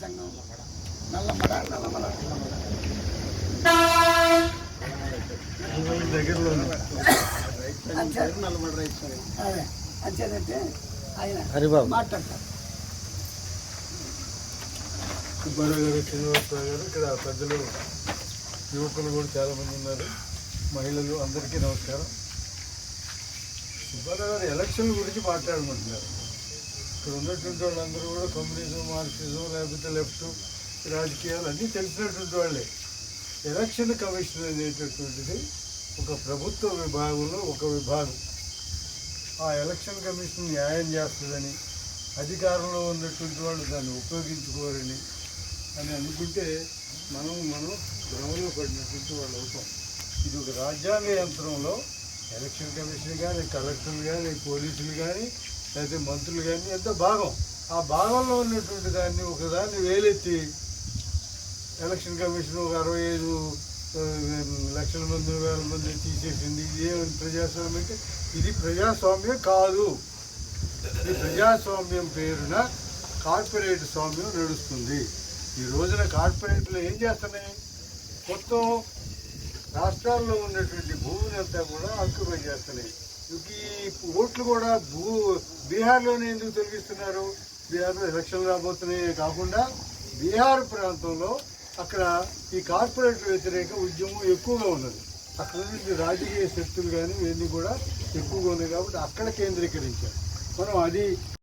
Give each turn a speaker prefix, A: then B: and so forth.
A: సంఘం. నల్లమడ నల్లమడ
B: దగ్గరలో నల్లమడ రైతు
A: అదే. అంతేనంటే ఆయన
C: హరిబాబు.
A: మాట్లాడతారు.
B: సుబ్బారావు గారు శ్రీనివాసరావు గారు ఇక్కడ పెద్దలు యువకులు కూడా చాలామంది ఉన్నారు. మహిళలు అందరికీ నమస్కారం. సుబ్బారావు గారు ఎలక్షన్ గురించి మాట్లాడమంటున్నారు. ఇక్కడ ఉన్నటువంటి వాళ్ళందరూ కూడా కమ్యూనిజం మార్క్సిజం లేకపోతే లెఫ్ట్ రాజకీయాలు అన్నీ తెలిసినటువంటి వాళ్ళే. ఎలక్షన్ కమిషన్ అనేటటువంటిది ఒక ప్రభుత్వ విభాగంలో ఒక విభాగం. ఆ ఎలక్షన్ కమిషన్ న్యాయం చేస్తుందని అధికారంలో ఉన్నటువంటి వాళ్ళు దాన్ని ఉపయోగించుకోరని అని అనుకుంటే మనం మనం భ్రమలో పడినటువంటి వాళ్ళు అవుతాం. ఇది ఒక రాజ్యాంగ యంత్రంలో ఎలక్షన్ కమిషన్ కానీ కలెక్టర్లు కానీ పోలీసులు కానీ అయితే మంత్రులు కానీ ఎంత భాగం. ఆ భాగంలో ఉన్నటువంటి దాన్ని ఒకదాన్ని వేలెత్తి ఎలక్షన్ కమిషన్ ఒక అరవై ఐదు లక్షల మంది వేల మంది తీసేసింది. ఇది ప్రజాస్వామ్యం అంటే ఇది ప్రజాస్వామ్యం కాదు. ఈ ప్రజాస్వామ్యం పేరున కార్పొరేట్ స్వామ్యం నడుస్తుంది. ఈ రోజున కార్పొరేట్లు ఏం చేస్తున్నాయి? మొత్తం రాష్ట్రాల్లో ఉన్నటువంటి భూమిని అంతా కూడా ఆక్యుపై చేస్తున్నాయి. ఈ ఓట్లు కూడా భూ బీహార్లోనే ఎందుకు తొలగిస్తున్నారు? బీహార్లో ఎలక్షన్లు రాబోతున్నాయే కాకుండా బీహార్ ప్రాంతంలో అక్కడ ఈ కార్పొరేట్ వ్యతిరేక ఉద్యమం ఎక్కువగా ఉన్నది. అక్కడ నుంచి రాజకీయ శక్తులు కానీ ఇవన్నీ కూడా ఎక్కువగా ఉన్నాయి కాబట్టి అక్కడ కేంద్రీకరించారు. మనం అది